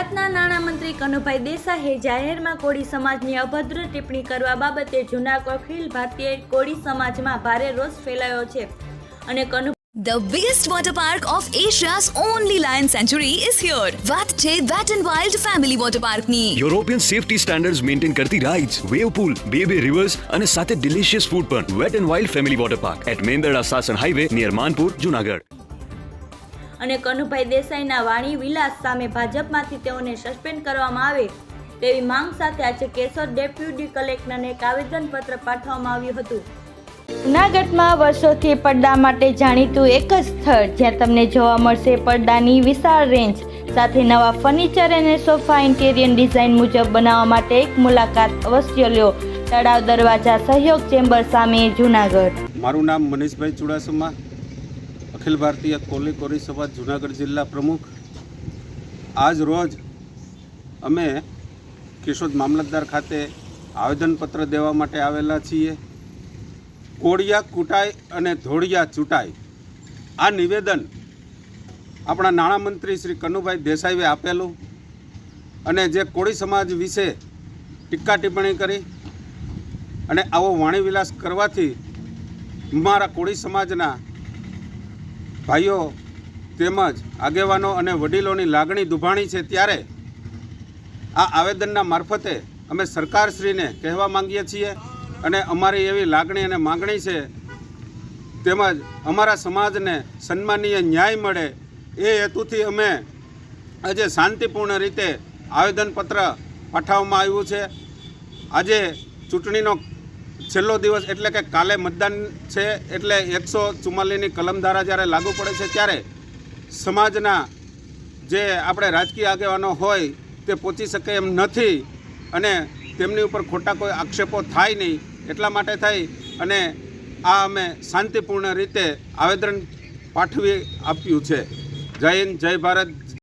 ગુજરાતના નાણામંત્રી કનુભાઈ દેસાઈએ જાહેરમાં કોળી સમાજની અભદ્ર ટિપ્પણી કરવા બાબતે જૂના અખિલ ભારતીય કોળી સમાજમાં ભારે રોષ ફેલાયો છે અને Kanu The biggest water park of Asia's only lion sanctuary is here. વાત છે Wet and Wild Family Water Park ની. યુરોપિયન સેફટી standards મેન્ટેન કરતી rides, વેવ pool, બે બે રિવર્સ અને સાથે ડિલિશિયસ ફૂડ પણ wet and wild family Water Park at Mendarda Sasan highway near Manpur Junagadh અને કનુભાઈ દેસાઈના વાણી વિલાસ સામે ભાજપમાંથી તેઓને સસ્પેન્ડ કરવામાં આવે તેવી માંગ સાથે આજે કેશોદ ડેપ્યુટી કલેક્ટરને એક આવેદનપત્ર પાઠવવામાં આવ્યું હતું. જૂનાગઢમાં વર્ષોથી પડદા માટે જાણીતું એક જ સ્થળ જ્યાં તમને જોવા મળશે પડદાની વિશાળ રેન્જ સાથે નવા ફર્નિચર અને સોફા ઇન્ટેરિયર ડિઝાઇન મુજબ બનાવવા માટે એક મુલાકાત અવશ્ય લ્યો તળાવ દરવાજા સહયોગ ચેમ્બર સામે જૂનાગઢ. મારું નામ મનીષભાઈ ચુડાસમા. અખિલ ભારતીય કોલી કોરી સભા જુનાગઢ જિલ્લા પ્રમુખ. આજ રોજ અમે કેશોદ મામલતદાર ખાતે આવેદનપત્ર દેવા માટે આવેલા છીએ. કોળિયા કૂટાય અને ધોળિયા ચૂંટાય આ નિવેદન આપણા નાણામંત્રી શ્રી કનુભાઈ દેસાઈએ આપેલું અને જે કોળી સમાજ વિશે ટીકા ટિપ્પણી કરી અને આવો વાણીવિલાસ કરવાથી મારા કોળી સમાજના ભાઈઓ, તેમજ આગેવાનો અને વડીલોની લાગણી દુભાણી છે ત્યારે આ આવેદનના મારફતે અમે સરકારશ્રીને કહેવા માંગીએ છીએ અને અમારી એવી લાગણી અને માગણી છે, તેમજ અમારા સમાજને સન્માનીય ન્યાય મળે એ હેતુથી અમે આજે શાંતિપૂર્ણ રીતે આવેદનપત્ર પાઠવવામાં આવ્યું છે. આજે ચૂંટણીનો છેલ્લો દિવસ એટલે કે કાલે મતદાન છે એટલે એકસો ચુમ્માલીસની કલમ ધારા જ્યારે લાગુ પડે છે ત્યારે સમાજના જે આપણે રાજકીય આગેવાનો હોય તે પહોંચી શકે એમ નથી અને તેમની ઉપર ખોટા કોઈ આક્ષેપો થાય નહીં એટલા માટે થઈ અને આ અમે શાંતિપૂર્ણ રીતે આવેદન પાઠવી આપ્યું છે. જય હિન્દ, જય ભારત